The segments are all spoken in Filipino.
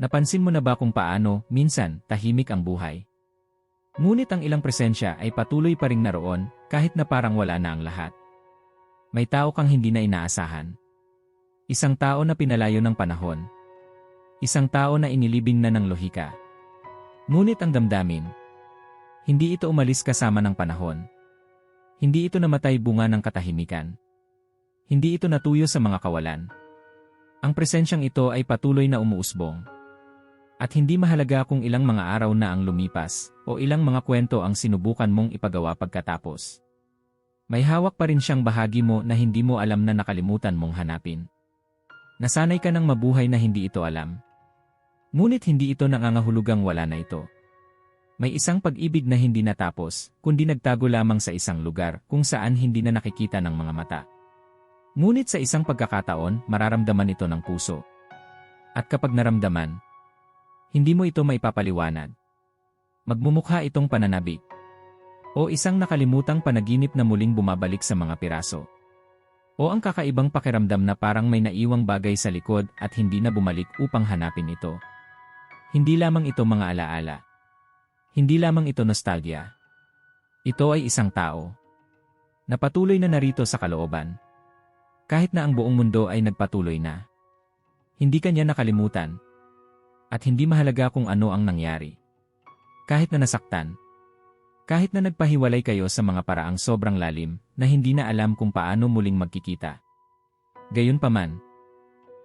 Napansin mo na ba kung paano, minsan, tahimik ang buhay? Ngunit ang ilang presensya ay patuloy pa ring naroon, kahit na parang wala na ang lahat. May tao kang hindi na inaasahan. Isang tao na pinalayo ng panahon. Isang tao na inilibing na ng lohika. Ngunit ang damdamin, hindi ito umalis kasama ng panahon. Hindi ito namatay bunga ng katahimikan. Hindi ito natuyo sa mga kawalan. Ang presensyang ito ay patuloy na umuusbong. At hindi mahalaga kung ilang mga araw na ang lumipas o ilang mga kwento ang sinubukan mong ipagawa pagkatapos. May hawak pa rin siyang bahagi mo na hindi mo alam na nakalimutan mong hanapin. Nasanay ka ng mabuhay na hindi ito alam. Ngunit hindi ito nangangahulugang wala na ito. May isang pag-ibig na hindi natapos, kundi nagtago lamang sa isang lugar kung saan hindi na nakikita ng mga mata. Ngunit sa isang pagkakataon, mararamdaman ito ng puso. At kapag naramdaman, hindi mo ito maipapaliwanag. Magmumukha itong pananabik. O isang nakalimutang panaginip na muling bumabalik sa mga piraso. O ang kakaibang pakiramdam na parang may naiwang bagay sa likod at hindi na bumalik upang hanapin ito. Hindi lamang ito mga alaala. Hindi lamang ito nostalgia. Ito ay isang tao. Na patuloy na narito sa kalooban. Kahit na ang buong mundo ay nagpatuloy na. Hindi kanya nakalimutan. At hindi mahalaga kung ano ang nangyari. Kahit na nasaktan, kahit na nagpahiwalay kayo sa mga paraang sobrang lalim na hindi na alam kung paano muling magkikita. Gayunpaman,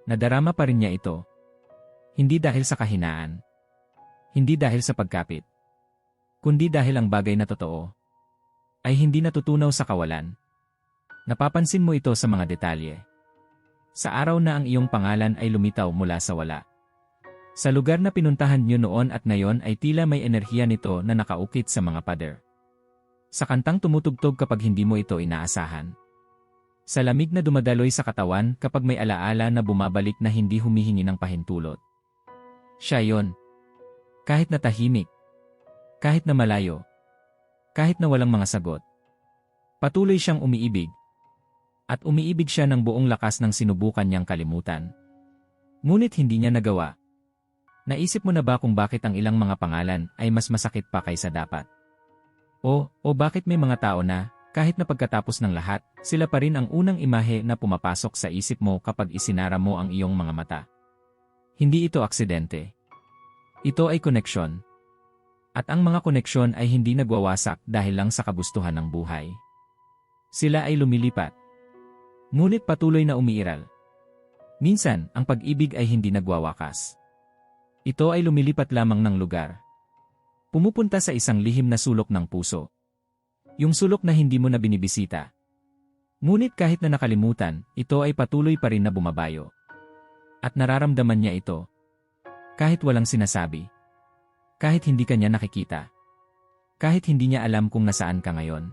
nadarama pa rin niya ito. Hindi dahil sa kahinaan. Hindi dahil sa pagkapit. Kundi dahil ang bagay na totoo ay hindi natutunaw sa kawalan. Napapansin mo ito sa mga detalye. Sa araw na ang iyong pangalan ay lumitaw mula sa wala. Sa lugar na pinuntahan niyo noon at ngayon ay tila may enerhiya nito na nakaukit sa mga pader. Sa kantang tumutugtog kapag hindi mo ito inaasahan. Sa lamig na dumadaloy sa katawan kapag may alaala na bumabalik na hindi humihingi ng pahintulot. Siya yon. Kahit na tahimik. Kahit na malayo. Kahit na walang mga sagot. Patuloy siyang umiibig. At umiibig siya ng buong lakas ng sinubukan niyang kalimutan. Ngunit hindi niya nagawa. Naisip mo na ba kung bakit ang ilang mga pangalan ay mas masakit pa kaysa dapat? O, o bakit may mga tao na, kahit na pagkatapos ng lahat, sila pa rin ang unang imahe na pumapasok sa isip mo kapag isinara mo ang iyong mga mata? Hindi ito aksidente. Ito ay koneksyon. At ang mga koneksyon ay hindi nagwawasak dahil lang sa kagustuhan ng buhay. Sila ay lumilipat. Ngunit patuloy na umiiral. Minsan, ang pag-ibig ay hindi nagwawakas. Ito ay lumilipat lamang ng lugar. Pumupunta sa isang lihim na sulok ng puso. Yung sulok na hindi mo na binibisita. Ngunit kahit na nakalimutan, ito ay patuloy pa rin na bumabayo. At nararamdaman niya ito. Kahit walang sinasabi. Kahit hindi kanya nakikita. Kahit hindi niya alam kung nasaan ka ngayon.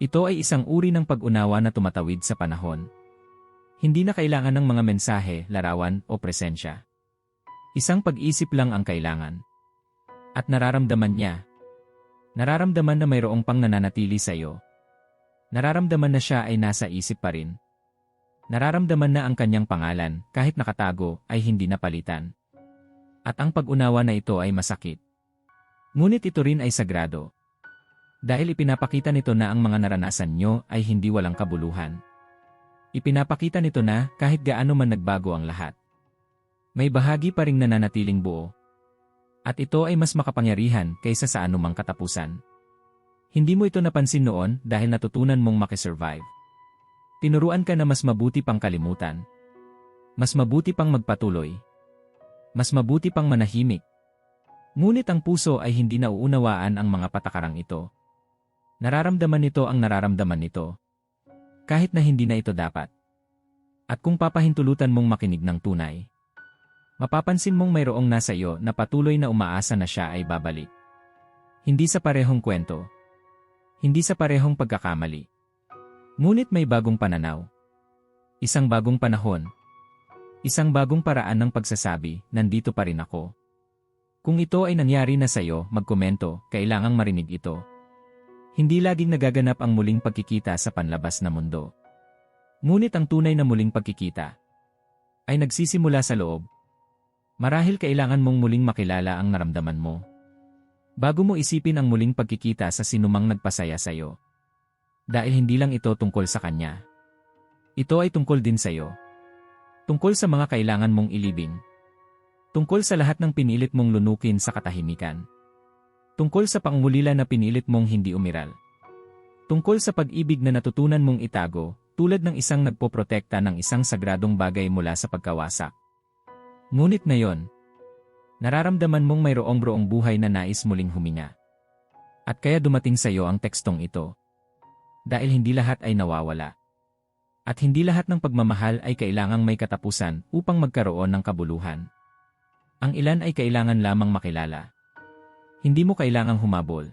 Ito ay isang uri ng pag-unawa na tumatawid sa panahon. Hindi na kailangan ng mga mensahe, larawan o presensya. Isang pag-isip lang ang kailangan. At nararamdaman niya. Nararamdaman na mayroong pang nananatili sa iyo. Nararamdaman na siya ay nasa isip pa rin. Nararamdaman na ang kanyang pangalan, kahit nakatago, ay hindi napalitan. At ang pag-unawa na ito ay masakit. Ngunit ito rin ay sagrado. Dahil ipinapakita nito na ang mga naranasan nyo ay hindi walang kabuluhan. Ipinapakita nito na kahit gaano man nagbago ang lahat may bahagi pa ring nananatiling buo. At ito ay mas makapangyarihan kaysa sa anumang katapusan. Hindi mo ito napansin noon dahil natutunan mong makisurvive. Tinuruan ka na mas mabuti pang kalimutan. Mas mabuti pang magpatuloy. Mas mabuti pang manahimik. Ngunit ang puso ay hindi nauunawaan ang mga patakarang ito. Nararamdaman nito ang nararamdaman nito. Kahit na hindi na ito dapat. At kung papahintulutan mong makinig ng tunay, Mapapansin mong mayroong nasa iyo na patuloy na umaasa na siya ay babalik. Hindi sa parehong kwento. Hindi sa parehong pagkakamali. Ngunit may bagong pananaw. Isang bagong panahon. Isang bagong paraan ng pagsasabi, nandito pa rin ako. Kung ito ay nangyari na sa iyo, magkomento, kailangang marinig ito. Hindi laging nagaganap ang muling pagkikita sa panlabas na mundo. Ngunit ang tunay na muling pagkikita ay nagsisimula sa loob, Marahil kailangan mong muling makilala ang naramdaman mo. Bago mo isipin ang muling pagkikita sa sinumang nagpasaya sa'yo. Dahil hindi lang ito tungkol sa kanya. Ito ay tungkol din sa'yo. Tungkol sa mga kailangan mong ilibing. Tungkol sa lahat ng pinilit mong lunukin sa katahimikan. Tungkol sa pangulila na pinilit mong hindi umiral. Tungkol sa pag-ibig na natutunan mong itago, tulad ng isang nagpoprotekta ng isang sagradong bagay mula sa pagkawasak. Ngunit ngayon, nararamdaman mong mayroong broong buhay na nais muling huminga. At kaya dumating sa iyo ang tekstong ito. Dahil hindi lahat ay nawawala. At hindi lahat ng pagmamahal ay kailangang may katapusan upang magkaroon ng kabuluhan. Ang ilan ay kailangan lamang makilala. Hindi mo kailangang humabol.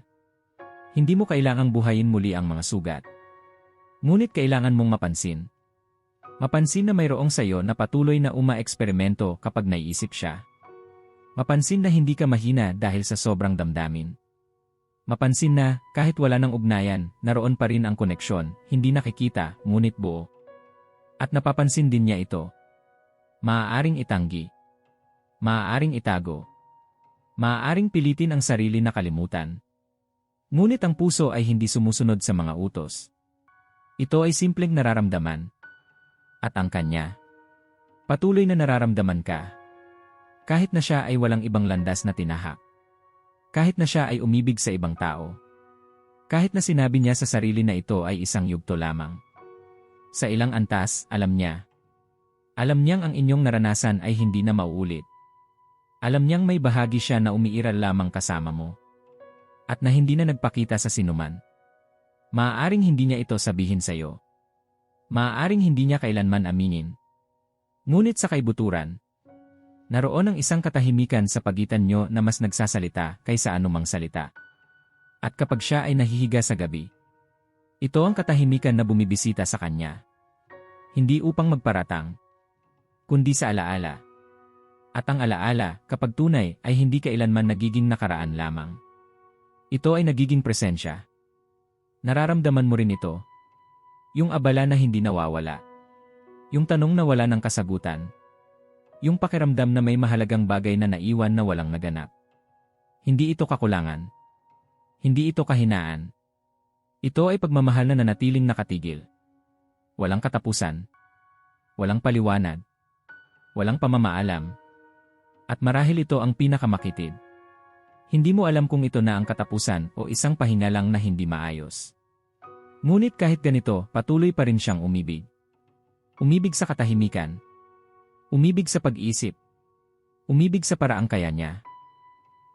Hindi mo kailangang buhayin muli ang mga sugat. Ngunit kailangan mong mapansin. Mapansin na mayroong sayo na patuloy na uma-eksperimento kapag naiisip siya. Mapansin na hindi ka mahina dahil sa sobrang damdamin. Mapansin na, kahit wala ng ugnayan, naroon pa rin ang koneksyon, hindi nakikita, ngunit buo. At napapansin din niya ito. Maaaring itanggi. Maaaring itago. Maaaring pilitin ang sarili na kalimutan. Ngunit ang puso ay hindi sumusunod sa mga utos. Ito ay simpleng nararamdaman. At ang kanya. Patuloy na nararamdaman ka. Kahit na siya ay walang ibang landas na tinahak. Kahit na siya ay umibig sa ibang tao. Kahit na sinabi niya sa sarili na ito ay isang yugto lamang. Sa ilang antas, alam niya. Alam niyang ang inyong naranasan ay hindi na mauulit. Alam niyang may bahagi siya na umiiral lamang kasama mo. At na hindi na nagpakita sa sinuman. Maaaring hindi niya ito sabihin sa iyo. Maaaring hindi niya kailanman aminin. Ngunit sa kaibuturan, naroon ang isang katahimikan sa pagitan nyo na mas nagsasalita kaysa anumang salita. At kapag siya ay nahihiga sa gabi, ito ang katahimikan na bumibisita sa kanya. Hindi upang magparatang, kundi sa alaala. At ang alaala, kapag tunay, ay hindi kailanman nagiging nakaraan lamang. Ito ay nagiging presensya. Nararamdaman mo rin ito. Yung abala na hindi nawawala. Yung tanong na wala ng kasagutan. Yung pakiramdam na may mahalagang bagay na naiwan na walang naganap. Hindi ito kakulangan. Hindi ito kahinaan. Ito ay pagmamahal na nanatiling nakatigil. Walang katapusan. Walang paliwanag. Walang pamamaalam at marahil ito ang pinakamakitid. Hindi mo alam kung ito na ang katapusan o isang pahinga lang na hindi maayos. Ngunit kahit ganito, patuloy pa rin siyang umibig. Umibig sa katahimikan. Umibig sa pag-iisip. Umibig sa paraang kaya niya.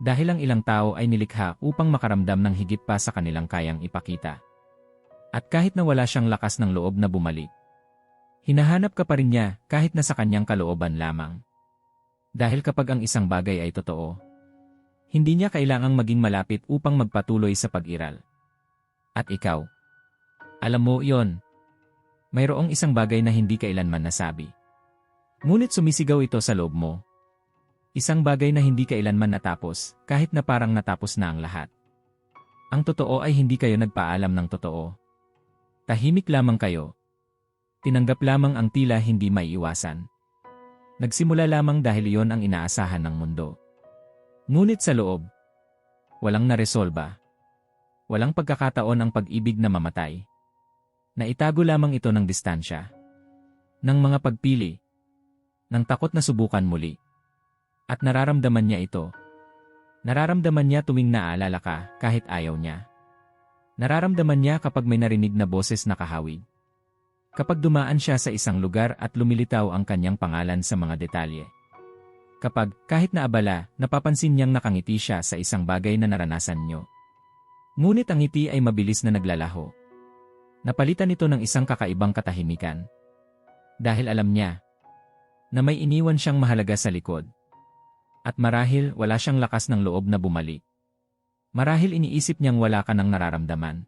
Dahil ang ilang tao ay nilikha upang makaramdam ng higit pa sa kanilang kayang ipakita. At kahit na wala siyang lakas ng loob na bumalik, hinahanap ka pa rin niya kahit na sa kanyang kalooban lamang. Dahil kapag ang isang bagay ay totoo, hindi niya kailangang maging malapit upang magpatuloy sa pag-iral. At ikaw, alam mo yon. Mayroong isang bagay na hindi kailanman nasabi. Ngunit sumisigaw ito sa loob mo. Isang bagay na hindi kailanman natapos, kahit na parang natapos na ang lahat. Ang totoo ay hindi kayo nagpaalam ng totoo. Tahimik lamang kayo. Tinanggap lamang ang tila hindi maiiwasan. Nagsimula lamang dahil iyon ang inaasahan ng mundo. Ngunit sa loob, walang naresolba. Walang pagkakataon ang pag-ibig na mamatay. Naitago lamang ito ng distansya. Ng mga pagpili. Ng takot na subukan muli. At nararamdaman niya ito. Nararamdaman niya tuwing naaalala ka kahit ayaw niya. Nararamdaman niya kapag may narinig na boses na kahawig. Kapag dumaan siya sa isang lugar at lumilitaw ang kanyang pangalan sa mga detalye. Kapag, kahit na abala, napapansin niyang nakangiti siya sa isang bagay na naranasan niyo. Ngunit ang ngiti ay mabilis na naglalaho. Napalitan ito ng isang kakaibang katahimikan. Dahil alam niya na may iniwan siyang mahalaga sa likod. At marahil wala siyang lakas ng loob na bumalik. Marahil iniisip niyang wala ka nang nararamdaman.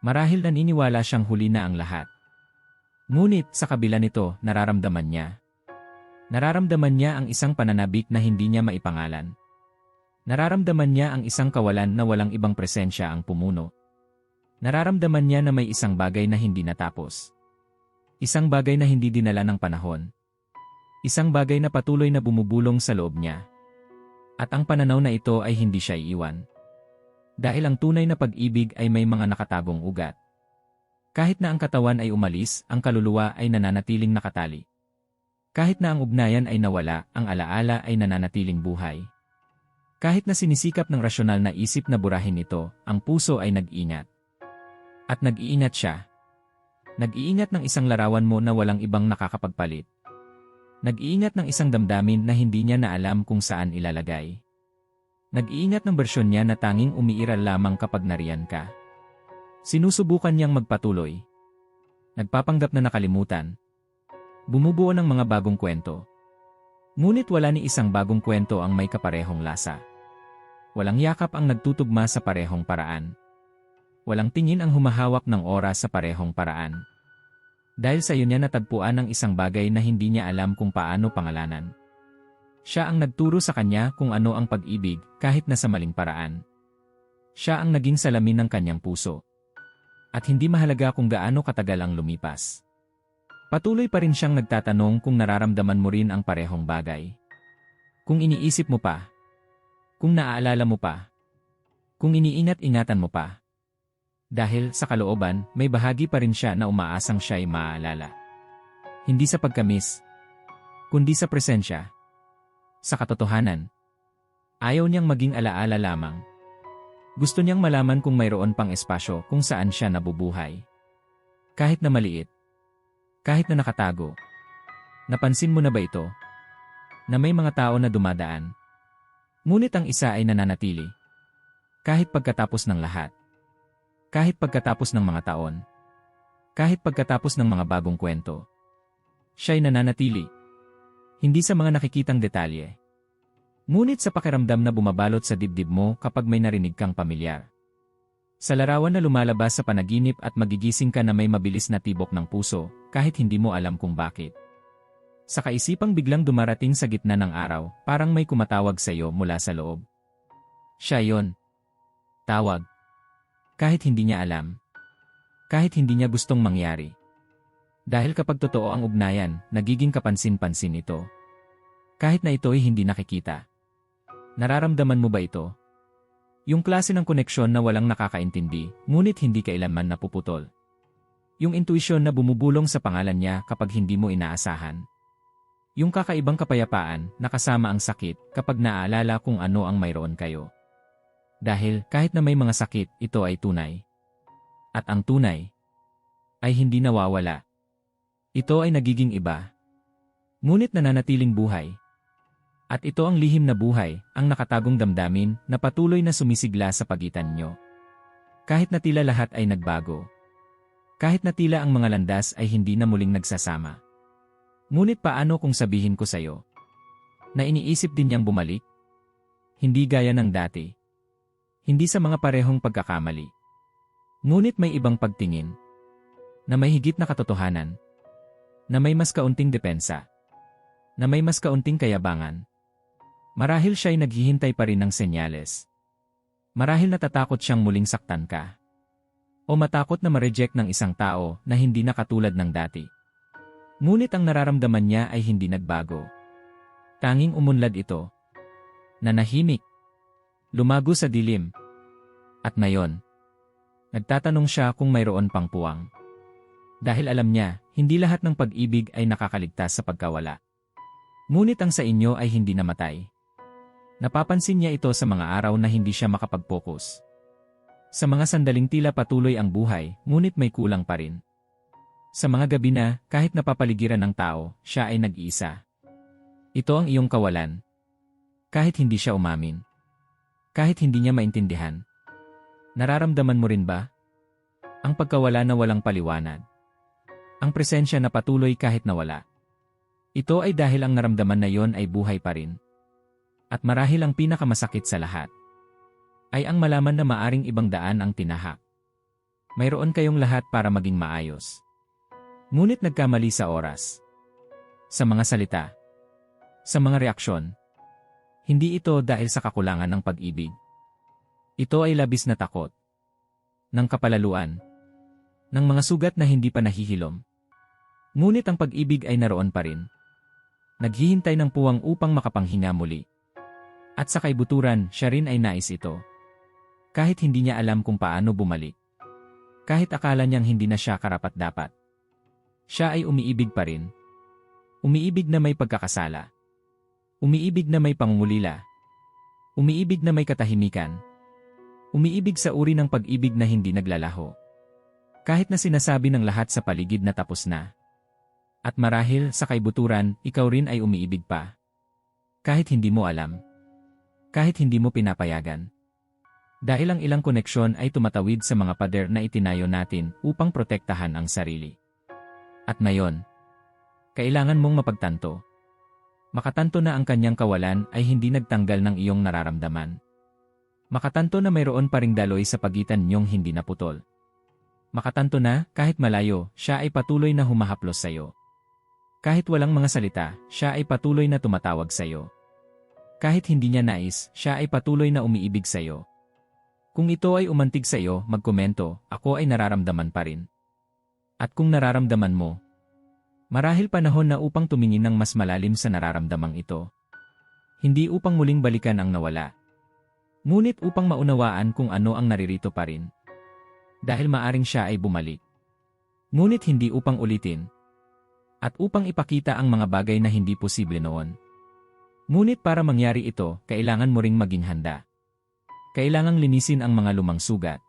Marahil naniniwala siyang huli na ang lahat. Ngunit sa kabila nito, nararamdaman niya. Nararamdaman niya ang isang pananabik na hindi niya maipangalan. Nararamdaman niya ang isang kawalan na walang ibang presensya ang pumuno. Nararamdaman niya na may isang bagay na hindi natapos. Isang bagay na hindi dinala ng panahon. Isang bagay na patuloy na bumubulong sa loob niya. At ang pananaw na ito ay hindi siya iiwan. Dahil ang tunay na pag-ibig ay may mga nakatagong ugat. Kahit na ang katawan ay umalis, ang kaluluwa ay nananatiling nakatali. Kahit na ang ugnayan ay nawala, ang alaala ay nananatiling buhay. Kahit na sinisikap ng rasyonal na isip na burahin ito, ang puso ay nag-ingat. At nag-iingat siya. Nag-iingat ng isang larawan mo na walang ibang nakakapagpalit. Nag-iingat ng isang damdamin na hindi niya na alam kung saan ilalagay. Nag-iingat ng bersyon niya na tanging umiiral lamang kapag nariyan ka. Sinusubukan niyang magpatuloy. Nagpapanggap na nakalimutan. Bumubuo ng mga bagong kwento. Ngunit wala ni isang bagong kwento ang may kaparehong lasa. Walang yakap ang nagtutugma sa parehong paraan. Walang tingin ang humahawak ng oras sa parehong paraan. Dahil sa iyo niya natagpuan ang isang bagay na hindi niya alam kung paano pangalanan. Siya ang nagturo sa kanya kung ano ang pag-ibig kahit na sa maling paraan. Siya ang naging salamin ng kanyang puso. At hindi mahalaga kung gaano katagal ang lumipas. Patuloy pa rin siyang nagtatanong kung nararamdaman mo rin ang parehong bagay. Kung iniisip mo pa. Kung naaalala mo pa. Kung iniingat-ingatan mo pa. Dahil sa kalooban, may bahagi pa rin siya na umaasang siya ay maaalala. Hindi sa pagkamis, kundi sa presensya. Sa katotohanan. Ayaw niyang maging alaala lamang. Gusto niyang malaman kung mayroon pang espasyo kung saan siya nabubuhay. Kahit na maliit. Kahit na nakatago. Napansin mo na ba ito? Na may mga tao na dumadaan. Ngunit ang isa ay nananatili. Kahit pagkatapos ng lahat. Kahit pagkatapos ng mga taon. Kahit pagkatapos ng mga bagong kwento. Siya'y nananatili. Hindi sa mga nakikitang detalye. Ngunit sa pakiramdam na bumabalot sa dibdib mo kapag may narinig kang pamilyar. Sa larawan na lumalabas sa panaginip at magigising ka na may mabilis na tibok ng puso, kahit hindi mo alam kung bakit. Sa kaisipang biglang dumarating sa gitna ng araw, parang may kumatawag sa iyo mula sa loob. Siya yon. Tawag. Kahit hindi niya alam. Kahit hindi niya gustong mangyari. Dahil kapag totoo ang ugnayan, nagiging kapansin-pansin ito. Kahit na ito'y hindi nakikita. Nararamdaman mo ba ito? Yung klase ng koneksyon na walang nakakaintindi, ngunit hindi kailanman napuputol. Yung intuisyon na bumubulong sa pangalan niya kapag hindi mo inaasahan. Yung kakaibang kapayapaan na kasama ang sakit kapag naaalala kung ano ang mayroon kayo. Dahil kahit na may mga sakit, ito ay tunay. At ang tunay ay hindi nawawala. Ito ay nagiging iba. Ngunit nananatiling buhay. At ito ang lihim na buhay, ang nakatagong damdamin na patuloy na sumisigla sa pagitan nyo. Kahit na tila lahat ay nagbago. Kahit na tila ang mga landas ay hindi na muling nagsasama. Ngunit paano kung sabihin ko sa'yo? Na iniisip din niyang bumalik? Hindi gaya ng dati. Hindi sa mga parehong pagkakamali. Ngunit may ibang pagtingin. Na may higit na katotohanan. Na may mas kaunting depensa. Na may mas kaunting kayabangan. Marahil siya'y naghihintay pa rin ng senyales. Marahil natatakot siyang muling saktan ka. O matakot na ma-reject ng isang tao na hindi na katulad ng dati. Ngunit ang nararamdaman niya ay hindi nagbago. Tanging umunlad ito. Nanahimik lumago sa dilim. At ngayon, nagtatanong siya kung mayroon pang puwang. Dahil alam niya, hindi lahat ng pag-ibig ay nakakaligtas sa pagkawala. Ngunit ang sa inyo ay hindi namatay. Napapansin niya ito sa mga araw na hindi siya makapag-focus. Sa mga sandaling tila patuloy ang buhay, ngunit may kulang pa rin. Sa mga gabi na, kahit napapaligiran ng tao, siya ay nag-iisa. Ito ang iyong kawalan. Kahit hindi siya umamin. Kahit hindi niya maintindihan. Nararamdaman mo rin ba? Ang pagkawala na walang paliwanag. Ang presensya na patuloy kahit nawala. Ito ay dahil ang naramdaman na yon ay buhay pa rin. At marahil ang pinakamasakit sa lahat ay ang malaman na maaring ibang daan ang tinahak. Mayroon kayong lahat para maging maayos. Ngunit nagkamali sa oras. Sa mga salita. Sa mga reaksyon. Hindi ito dahil sa kakulangan ng pag-ibig. Ito ay labis na takot. Ng kapalaluan. Ng mga sugat na hindi pa nahihilom. Ngunit ang pag-ibig ay naroon pa rin. Naghihintay ng puwang upang makapanghinga muli. At sa kaibuturan, siya rin ay nais ito. Kahit hindi niya alam kung paano bumalik. Kahit akala niyang hindi na siya karapat-dapat. Siya ay umiibig pa rin. Umiibig na may pagkakasala. Umiibig na may pangungulila. Umiibig na may katahimikan. Umiibig sa uri ng pag-ibig na hindi naglalaho. Kahit na sinasabi ng lahat sa paligid na tapos na. At marahil sa kaibuturan, ikaw rin ay umiibig pa. Kahit hindi mo alam. Kahit hindi mo pinapayagan. Dahil ang ilang koneksyon ay tumatawid sa mga pader na itinayo natin upang protektahan ang sarili. At ngayon, kailangan mong mapagtanto. Makatanto na ang kanyang kawalan ay hindi nagtanggal ng iyong nararamdaman. Makatanto na mayroon pa ring daloy sa pagitan niyong hindi naputol. Makatanto na, kahit malayo, siya ay patuloy na humahaplos sa iyo. Kahit walang mga salita, siya ay patuloy na tumatawag sa iyo. Kahit hindi niya nais, siya ay patuloy na umiibig sa iyo. Kung ito ay umantig sa iyo, magkomento, ako ay nararamdaman pa rin. At kung nararamdaman mo, Marahil panahon na upang tumingin ng mas malalim sa nararamdamang ito. Hindi upang muling balikan ang nawala. Ngunit upang maunawaan kung ano ang naririto pa rin. Dahil maaring siya ay bumalik. Ngunit hindi upang ulitin. At upang ipakita ang mga bagay na hindi posible noon. Ngunit para mangyari ito, kailangan mo ring maging handa. Kailangang linisin ang mga lumang sugat.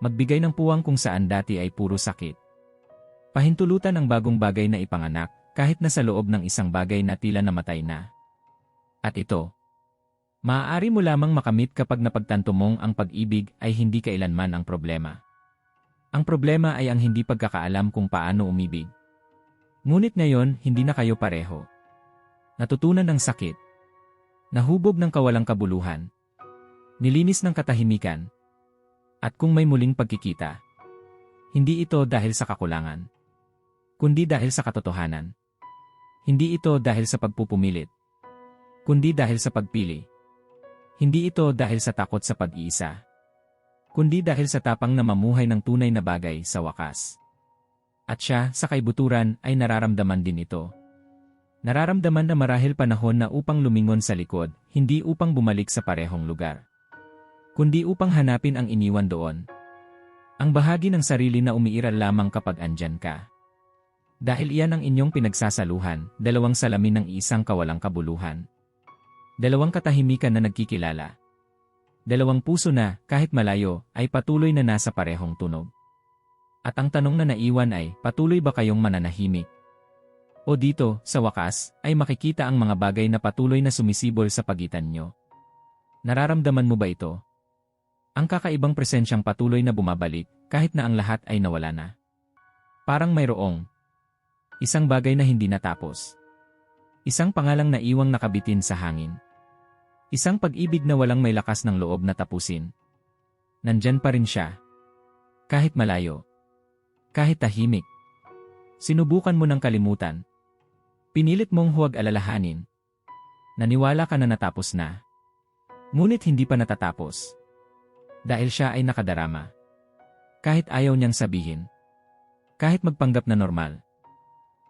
Magbigay ng puwang kung saan dati ay puro sakit. Pahintulutan ang bagong bagay na ipanganak, kahit na sa loob ng isang bagay na tila namatay na. At ito, maaari mo lamang makamit kapag napagtanto mong ang pag-ibig ay hindi kailanman ang problema. Ang problema ay ang hindi pagkakaalam kung paano umibig. Ngunit ngayon, hindi na kayo pareho. Natutunan ng sakit. Nahubog ng kawalang kabuluhan. Nilinis ng katahimikan. At kung may muling pagkikita, hindi ito dahil sa kakulangan kundi dahil sa katotohanan. Hindi ito dahil sa pagpupumilit, kundi dahil sa pagpili. Hindi ito dahil sa takot sa pag-iisa, kundi dahil sa tapang na mamuhay ng tunay na bagay sa wakas. At siya, sa kaibuturan, ay nararamdaman din ito. Nararamdaman na marahil panahon na upang lumingon sa likod, hindi upang bumalik sa parehong lugar. Kundi upang hanapin ang iniwan doon. Ang bahagi ng sarili na umiiral lamang kapag andyan ka. Dahil iyan ang inyong pinagsasaluhan, dalawang salamin ng isang kawalang kabuluhan. Dalawang katahimikan na nagkikilala. Dalawang puso na, kahit malayo, ay patuloy na nasa parehong tunog. At ang tanong na naiwan ay, patuloy ba kayong mananahimik? O dito, sa wakas, ay makikita ang mga bagay na patuloy na sumisibol sa pagitan nyo. Nararamdaman mo ba ito? Ang kakaibang presensyang patuloy na bumabalik, kahit na ang lahat ay nawala na. Parang mayroong, Isang bagay na hindi natapos. Isang pangalang na iwang nakabitin sa hangin. Isang pag-ibig na walang may lakas ng loob na tapusin. Nandyan pa rin siya. Kahit malayo. Kahit tahimik. Sinubukan mo ng kalimutan. Pinilit mong huwag alalahanin. Naniwala ka na natapos na. Ngunit hindi pa natatapos. Dahil siya ay nakadarama. Kahit ayaw niyang sabihin. Kahit magpanggap na normal.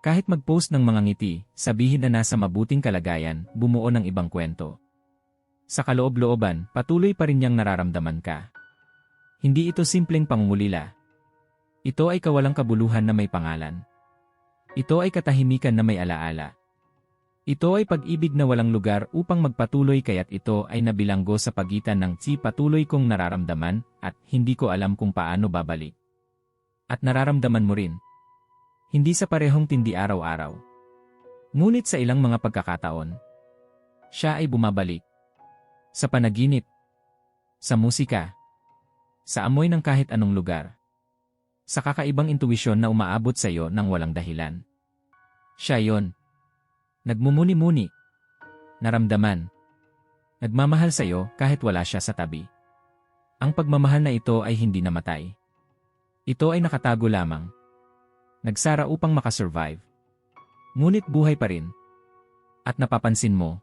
Kahit mag-post ng mga ngiti, sabihin na nasa mabuting kalagayan, bumuo ng ibang kwento. Sa kaloob-looban, patuloy pa rin niyang nararamdaman ka. Hindi ito simpleng pangungulila. Ito ay kawalang kabuluhan na may pangalan. Ito ay katahimikan na may alaala. Ito ay pag-ibig na walang lugar upang magpatuloy kaya't ito ay nabilanggo sa pagitan ng si patuloy kong nararamdaman at hindi ko alam kung paano babalik. At nararamdaman mo rin, hindi sa parehong tindi araw-araw. Ngunit sa ilang mga pagkakataon, siya ay bumabalik. Sa panaginip, sa musika, sa amoy ng kahit anong lugar, sa kakaibang intuwisyon na umaabot sa iyo ng walang dahilan. Siya yon. Nagmumuni-muni. Naramdaman. Nagmamahal sa iyo kahit wala siya sa tabi. Ang pagmamahal na ito ay hindi namatay. Ito ay nakatago lamang Nagsara upang makasurvive. Ngunit buhay pa rin. At napapansin mo.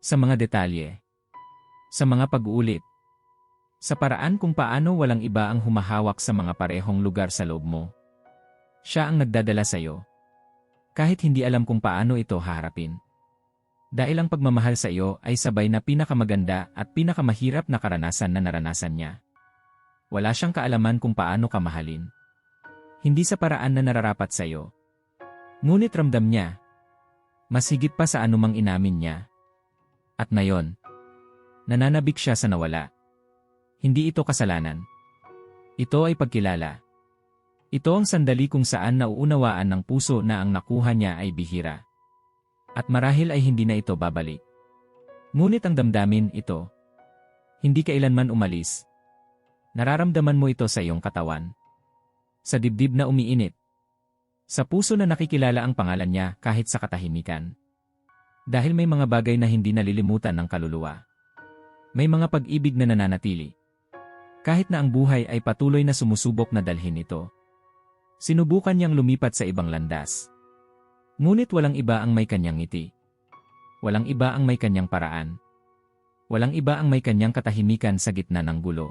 Sa mga detalye. Sa mga pag-uulit. Sa paraan kung paano walang iba ang humahawak sa mga parehong lugar sa loob mo. Siya ang nagdadala sa iyo. Kahit hindi alam kung paano ito haharapin. Dahil ang pagmamahal sa iyo ay sabay na pinakamaganda at pinakamahirap na karanasan na naranasan niya. Wala siyang kaalaman kung paano ka mahalin. Hindi sa paraan na nararapat sa iyo. Ngunit ramdam niya. Mas higit pa sa anumang inamin niya. At ngayon, nananabik siya sa nawala. Hindi ito kasalanan. Ito ay pagkilala. Ito ang sandali kung saan nauunawaan ng puso na ang nakuha niya ay bihira. At marahil ay hindi na ito babalik. Ngunit ang damdamin ito, hindi kailanman umalis. Nararamdaman mo ito sa iyong katawan. Sa dibdib na umiinit. Sa puso na nakikilala ang pangalan niya kahit sa katahimikan. Dahil may mga bagay na hindi nalilimutan ng kaluluwa. May mga pag-ibig na nananatili. Kahit na ang buhay ay patuloy na sumusubok na dalhin ito. Sinubukan niyang lumipat sa ibang landas. Ngunit walang iba ang may kanyang ngiti. Walang iba ang may kanyang paraan. Walang iba ang may kanyang katahimikan sa gitna ng gulo.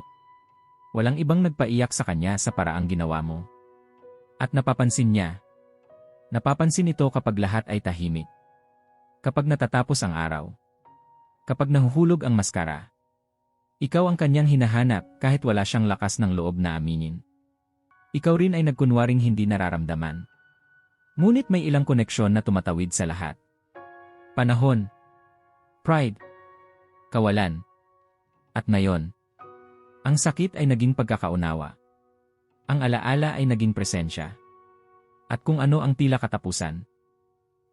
Walang ibang nagpaiyak sa kanya sa paraang ginawa mo. At napapansin niya. Napapansin ito kapag lahat ay tahimik. Kapag natatapos ang araw. Kapag nahuhulog ang maskara. Ikaw ang kanyang hinahanap kahit wala siyang lakas ng loob na aminin. Ikaw rin ay nagkunwaring hindi nararamdaman. Ngunit may ilang koneksyon na tumatawid sa lahat. Panahon. Pride. Kawalan. At ngayon. Ang sakit ay naging pagkakaunawa. Ang alaala ay naging presensya. At kung ano ang tila katapusan.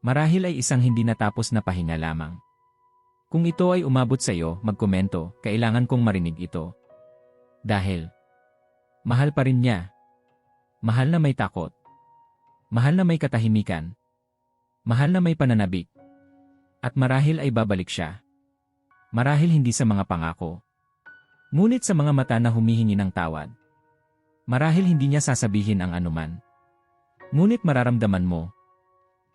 Marahil ay isang hindi natapos na pahinga lamang. Kung ito ay umabot sa iyo, magkomento, kailangan kong marinig ito. Dahil, mahal pa rin niya. Mahal na may takot. Mahal na may katahimikan. Mahal na may pananabik. At marahil ay babalik siya. Marahil hindi sa mga pangako. Ngunit sa mga mata na humihingi ng tawad. Marahil hindi niya sasabihin ang anuman. Ngunit mararamdaman mo.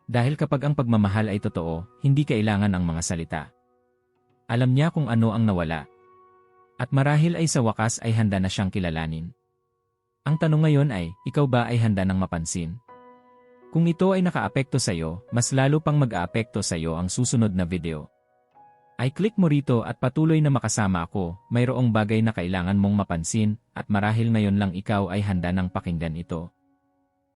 Dahil kapag ang pagmamahal ay totoo, hindi kailangan ang mga salita. Alam niya kung ano ang nawala. At marahil ay sa wakas ay handa na siyang kilalanin. Ang tanong ngayon ay, ikaw ba ay handa ng mapansin? Kung ito ay nakaapekto sa iyo, mas lalo pang mag-aapekto sa iyo ang susunod na video. Ay click mo rito at patuloy na makasama ako, mayroong bagay na kailangan mong mapansin, at marahil ngayon lang ikaw ay handa ng pakinggan ito.